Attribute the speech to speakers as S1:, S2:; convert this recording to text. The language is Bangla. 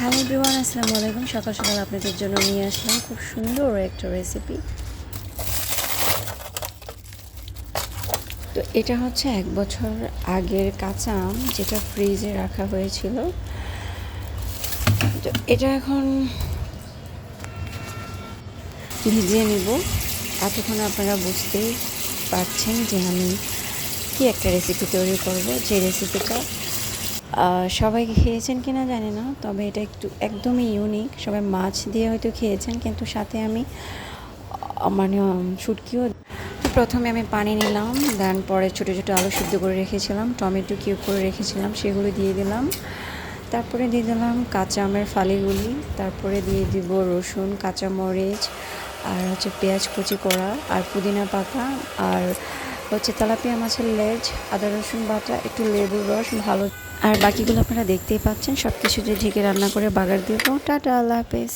S1: হ্যালো এভরিওয়ান আসসালামু আলাইকুম। সকাল সকাল আপনাদের জন্য নিয়ে আসলাম খুব সুন্দর একটা রেসিপি তো এটা হচ্ছে এক বছর আগের কাঁচা আম যেটা ফ্রিজে রাখা হয়েছিল। তো এটা এখন ভিজিয়ে নিব। এতক্ষণ আপনারা বুঝতেই পারছেন যে আমি কি একটা রেসিপি তৈরি করব। যে রেসিপিটা সবাই খেয়েছেন কিনা জানি না তবে এটা একটু একদমই ইউনিক সবাই মাছ দিয়ে হয়তো খেয়েছেন কিন্তু সাথে আমি মানে উম, শুটকিও প্রথমে আমি পানি নিলাম দেন পরে ছোটো ছোটো আলু সিদ্ধ করে রেখেছিলাম টমেটো কিউব করে রেখেছিলাম সেগুলো দিয়ে দিলাম। তারপরে দিয়ে দিলাম কাঁচা আমের ফালিগুলি তারপরে দিয়ে দিব রসুন কাঁচামরিচ আর হচ্ছে পেঁয়াজ কুচি করা আর পুদিনা পাতা আর হচ্ছে তেলাপিয়া মাছের লেজ, আদা রসুন বাটা, একটু লেবুর রস, ভালো। আর বাকিগুলো আপনারা দেখতেই পাচ্ছেন সব কিছু ঢেকে রান্না করে বাগার দেবো। টাটা, আল্লাহ হাফেজ।